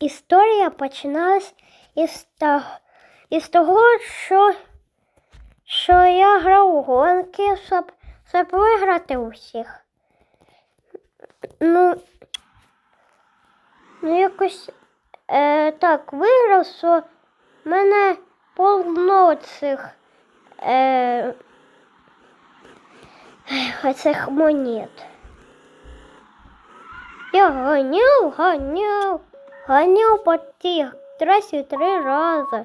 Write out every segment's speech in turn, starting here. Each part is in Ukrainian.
історія починалась із того, із того що, що я грав у гонки, щоб, щоб виграти усіх. Ну, ну якось е, так виграв, що в мене повно цих е, цих монет. Я гоняв, гоняв, гоняв по тих трасі три рази.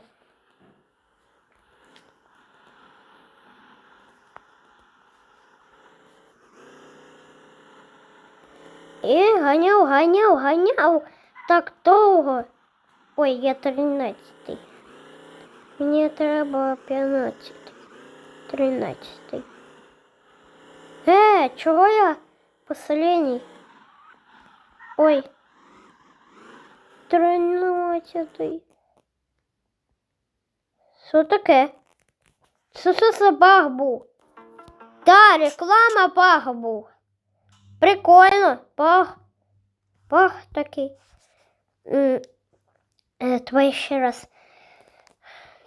І ганяв, ганяв, ганяв так довго. Ой, я тринадцятий. Мені треба п'ятнадцятий. Тринадцятий. Е, чого я последній? Ой. Тринадцятий. Що таке? Що це за баг був? Та, реклама баг був. Прикольно, баг. Баг такий. М, Е, ще раз.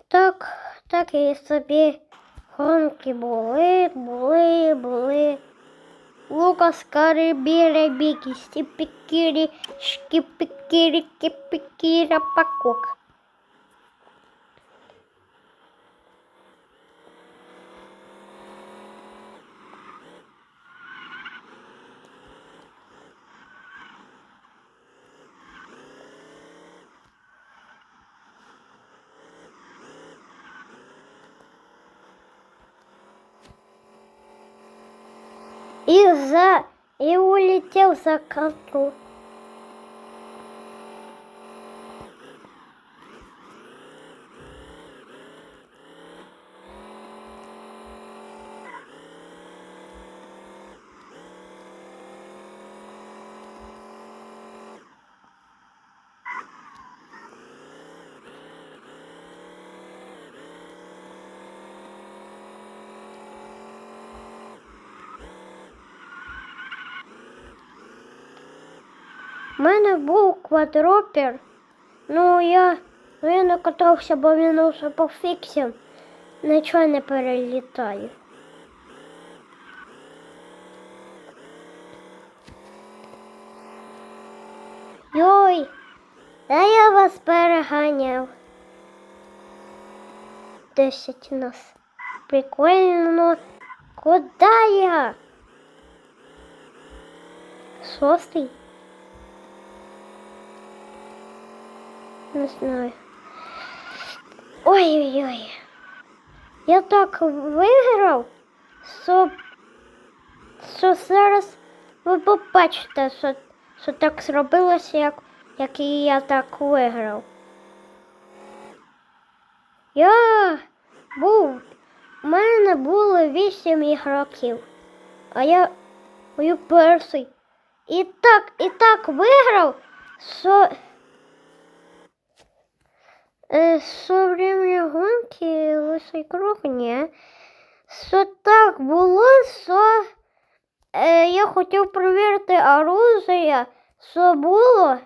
Так, так і собі гонки були, були, були. Lucas Caribira Big Stipikiri Skipikiri Kipikira Pakuk. И за... И улетел за коту. У мене був квадропер. Ну я, ну, не катався, бо він уже пофіксив. Нічого не перелітає. Йой, да я вас переганяв. Десять нас. Прикольно. Куда я? Шостий? Не знаю. Ой-ой-ой. Я так виграв, що, що зараз ви побачите, що, що так зробилося, як, як і я так виграв. Я був, у мене було вісім ігроків, а я мою перший. І так, і так виграв, що. Э, Со время гонки лисий круг, ні. Що так було, що е, я хотів перевірити оружие, що було.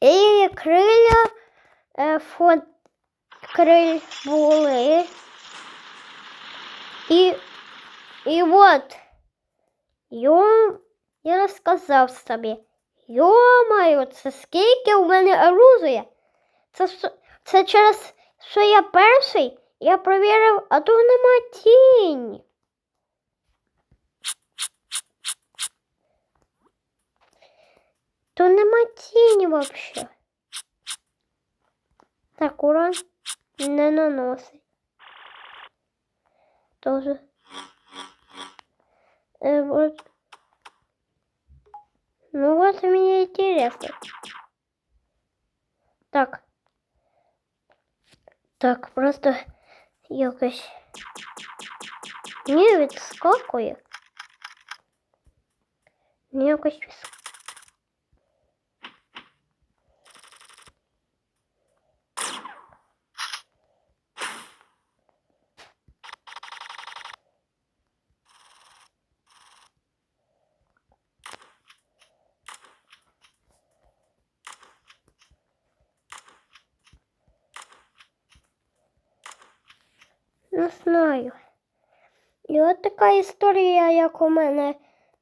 І криля е, фон криль були. І, і от, йо, я розказав собі, йо-маю, це скільки у мене оружия. Це, що- це через що я перший, я провірив, а тут нема тіні. Тут нема тіні вообще. Так, урон не наносить. Тоже. Э, вот. Ну вот мне интересно. Так. Так, просто якось не відскакує. Не якось відскакує. Не знаю. І от така історія, як у мене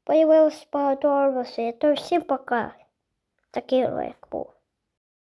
появилось багато орбусів. То всім пока. Такий ролик був.